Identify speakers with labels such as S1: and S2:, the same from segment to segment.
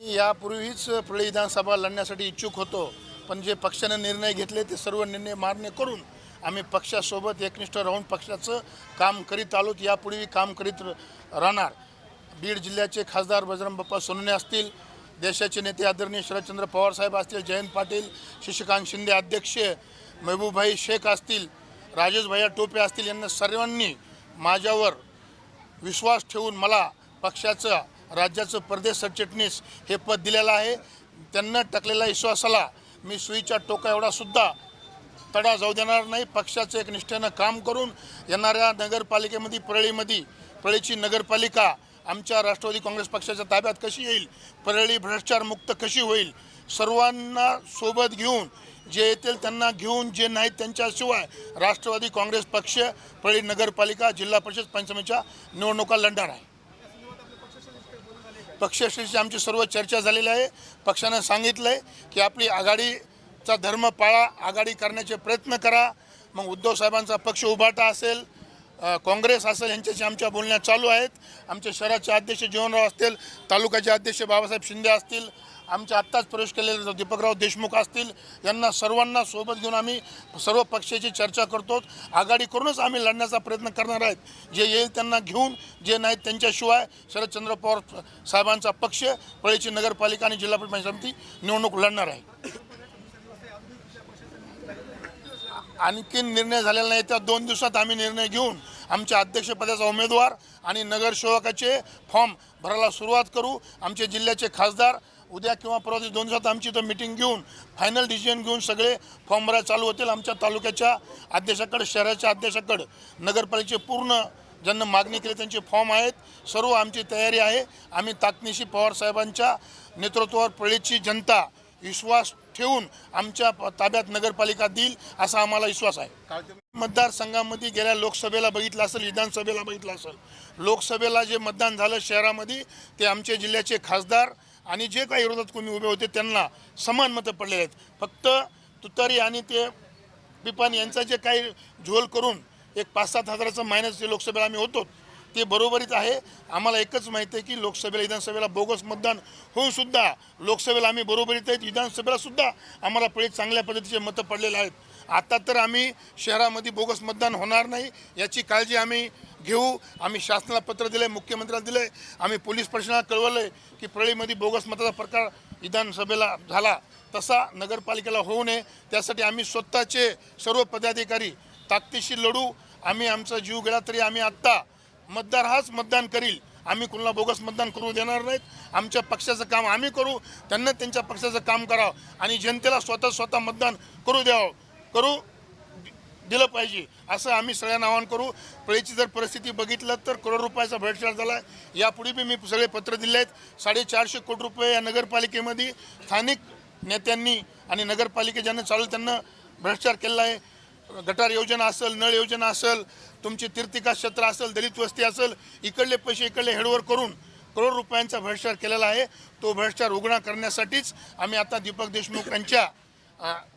S1: यापूर्वीच पुढे विधानसभा लढण्यासाठी इच्छुक होतो. पण जे पक्षाने निर्णय घेतले ते सर्व निर्णय मान्य करून आम्ही पक्षासोबत एकनिष्ठ राहून पक्षाचं काम करीत आलो यापूर्वी काम करीत राहणार. बीड जिल्ह्याचे खासदार बजरंग बाप्पा सोनने असतील देशाचे नेते आदरणीय शरदचंद्र पवारसाहेब असतील जयंत पाटील शशिकांत शिंदे अध्यक्ष महबूबभाई शेख असतील राजेश भैया टोपे असतील यांना सर्वांनी माझ्यावर विश्वास ठेवून मला पक्षाचं राज्याचं प्रदेश सरचिटणीस हे पद दिलेलं आहे. त्यांना टाकलेल्या विश्वासाला मी सुईच्या टोका एवढासुद्धा तडा जाऊ देणार नाही. पक्षाचं एक निष्ठेनं काम करून येणाऱ्या नगरपालिकेमध्ये परळीमध्ये परळीची नगरपालिका आमच्या राष्ट्रवादी काँग्रेस पक्षाच्या ताब्यात कशी येईल? परळी भ्रष्टाचार मुक्त कशी होईल? सर्वांना सोबत घेऊन जे येतील त्यांना घेऊन जे नाहीत त्यांच्याशिवाय राष्ट्रवादी काँग्रेस पक्ष परळी नगरपालिका जिल्हा परिषद पंचमीच्या निवडणुका लढणार आहे. पक्षश्रेष्ठी आमची सर्व चर्चा झालेली आहे. पक्षानं सांगितलं आहे की आपली आघाडीचा धर्म पाळा आघाडी करण्याचे प्रयत्न करा. मग उद्धव साहेबांचा पक्ष उभाटा असेल काँग्रेस असेल यांच्याशी आमच्या बोलण्या चालू आहेत. आमचे शहराचे अध्यक्ष जीवनराव असतील तालुक्याचे अध्यक्ष बाबासाहेब शिंदे असतील आमचे आत्ताच प्रवेश केलेले दीपकराव देशमुख असतील यांना सर्वांना सोबत घेऊन आम्ही सर्व पक्षाची चर्चा करतो. आघाडी करूनच आम्ही लढण्याचा प्रयत्न करणार आहेत. जे येईल त्यांना घेऊन जे नाहीत त्यांच्याशिवाय शरदचंद्र पवार साहेबांचा पक्ष पळीची नगरपालिका आणि जिल्हा परिषद समिती निवडणूक लढणार आहे. आणखीन निर्णय झालेला नाही त्या दोन दिवसात आम्ही निर्णय घेऊन आमच्या अध्यक्षपदाचा उमेदवार आणि नगरसेवकाचे फॉर्म भरायला सुरुवात करू. आमचे जिल्ह्याचे खासदार उद्या किंवा परवा दिवशी दोन दिवसात आमची इथं मिटिंग घेऊन फायनल डिसिजन घेऊन सगळे फॉर्म भरायला चालू होतील. आमच्या तालुक्याच्या अध्यक्षाकडे शहराच्या अध्यक्षाकडे नगरपालिकेचे पूर्ण ज्यांना मागणी केली त्यांचे फॉर्म आहेत. सर्व आमची तयारी आहे. आम्ही ताकनीशी पवार साहेबांच्या नेतृत्वावर पळीची जनता विश्वास ठेवून आमच्या ताब्यात नगरपालिका देईल असा आम्हाला विश्वास आहे. मतदारसंघामध्ये गेल्या लोकसभेला बघितलं असेल विधानसभेला बघितलं असेल लोकसभेला जे मतदान झालं शहरामध्ये ते आमचे जिल्ह्याचे खासदार आणि जे काही विरोधात कोणी उभे होते त्यांना समान मतं पडलेले आहेत. फक्त तुतारी आणि ते पिपान यांचा जे काही झोल करून एक पाच सात हजाराचं मायनस जे लोकसभेला आम्ही होतो ते बरोबरीच आहे. आम्हाला एकच माहिती आहे की लोकसभेला विधानसभेला बोगस मतदान होऊनसुद्धा लोकसभेला आम्ही बरोबरीत आहेत. विधानसभेलासुद्धा आम्हाला पहिले चांगल्या पद्धतीचे मतं पडलेले आहेत. आता तर आम्ही शहरामध्ये बोगस मतदान होणार नाही याची काळजी आम्ही घेऊ. आम्ही शासनाला पत्र दिलं आहे मुख्यमंत्र्याला दिलं आहे आम्ही पोलीस प्रशासनाला कळवलं आहे की परळीमध्ये बोगस मताचा प्रकार विधानसभेला झाला. तसा नगरपालिकेला होऊ नये. त्यासाठी आम्ही स्वतःचे सर्व पदाधिकारी ताकदीशी लढू. आम्ही आमचा जीव गेला तरी आम्ही आत्ता मतदार हाच मतदान करील. आम्ही कुणाला बोगस मतदान करू देणार नाहीत. आमच्या पक्षाचं काम आम्ही करू. त्यांना त्यांच्या पक्षाचं काम करावं. आणि जनतेला स्वतः स्वतः मतदान करू द्यावं. करू. दिलं पाहिजे असं आम्ही सगळ्यांना आवाहन करू. पळीची जर परिस्थिती बघितलं तर करोड रुपयाचा भ्रष्टाचार झाला आहे यापुढे बी मी सगळे पत्र दिले आहेत. साडेचारशे कोटी रुपये या नगरपालिकेमध्ये स्थानिक नेत्यांनी आणि नगरपालिके ज्यांना चालू त्यांना भ्रष्टाचार केलेला आहे. गटार योजना असेल नळ योजना असेल तुमची तीर्थिका क्षेत्र असेल दलित वस्ती असेल इकडले पैसे इकडले हेडवर करून करोड रुपयांचा भ्रष्टाचार केलेला आहे. तो भ्रष्टाचार उघडा करण्यासाठीच आम्ही आता दीपक देशमुख यांच्या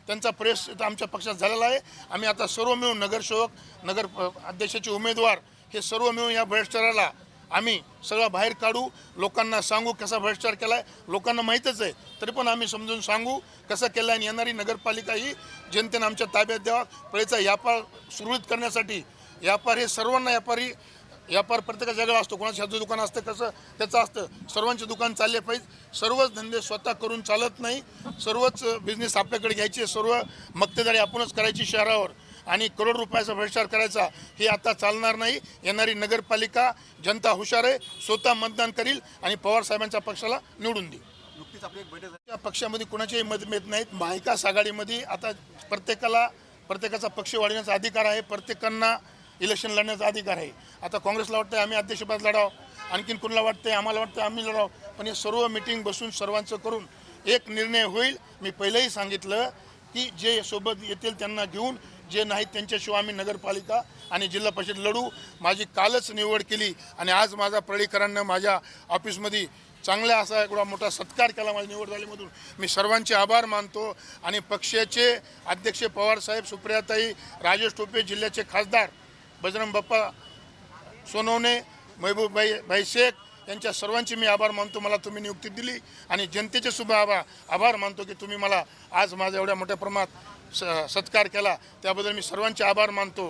S1: त्यांचा प्रेस इथं आमच्या पक्षात झालेला आहे. आम्ही आता सर्व मिळून नगरसेवक नगर अ, अध्यक्षाचे उमेदवार हे सर्व मिळून या भ्रष्टाचाराला आम्ही सगळं बाहेर काढू. लोकांना सांगू कसा भ्रष्टाचार केला आहे लोकांना माहीतच आहे. तरी पण आम्ही समजून सांगू कसं केलं आहे आणि येणारी नगरपालिका ही जनतेनं आमच्या ताब्यात द्यावा. पळीचा व्यापार सुरळीत करण्यासाठी व्यापार हे सर्वांना व्यापारी व्यापार प्रत्येकाच्या वेगळा असतो. कोणाचं ह्याचं दुकान असतं कसं त्याचं असतं. सर्वांचे दुकान चालले पाहिजे. सर्वच धंदे स्वतः करून चालत नाही. सर्वच बिझनेस आपल्याकडे घ्यायचे सर्व मक्तेदारी आपणच करायची शहरावर. आणि करोड रुपयाचा भ्रष्टाचार करायचा हे आता चालणार नाही. येणारी नगरपालिका जनता हुशार आहे. स्वतः मतदान करील आणि पवार साहेबांच्या पक्षाला निवडून देईल.
S2: नुकतीच आपली एक बैठक झाली.
S1: या पक्षामध्ये कुणाचेही मतभेद नाहीत. महाविकास आघाडीमध्ये आता प्रत्येकाला प्रत्येकाचा पक्ष वाढवण्याचा अधिकार आहे. प्रत्येकांना इलेक्शन लढण्याचा अधिकार आहे. आता काँग्रेसला वाटतं आम्ही अध्यक्षपद लढाव. आणखीन कुणाला वाटतंय आम्हाला वाटतं आम्ही लढाव. पण हे सर्व मिटिंग बसून सर्वांचं करून एक निर्णय होईल. मी पहिलेही सांगितलं की जे सोबत येतील त्यांना घेऊन जे नाहीत त्यांच्याशिवाय आम्ही नगरपालिका आणि जिल्हा परिषद लढू. माझी कालच निवड केली आणि आज माझा प्रळीकरांनं माझ्या ऑफिसमध्ये चांगला असा एवढा मोठा सत्कार केला माझ्या निवड झाल्यामधून. मी सर्वांचे आभार मानतो आणि पक्षाचे अध्यक्ष पवारसाहेब सुप्रियाताई राजेश टोपे जिल्ह्याचे खासदार बजरंग बाप्पा सोनवणे महबूब भाई भाई शेख यांच्या सर्वांचे मी आभार मानतो. मला तुम्ही नियुक्ती दिली आणि जनतेचे सुद्धा आभार आभार मानतो की तुम्ही मला आज माझा एवढ्या मोठ्या प्रमाणात स सत्कार केला. त्याबद्दल मी सर्वांचे आभार मानतो.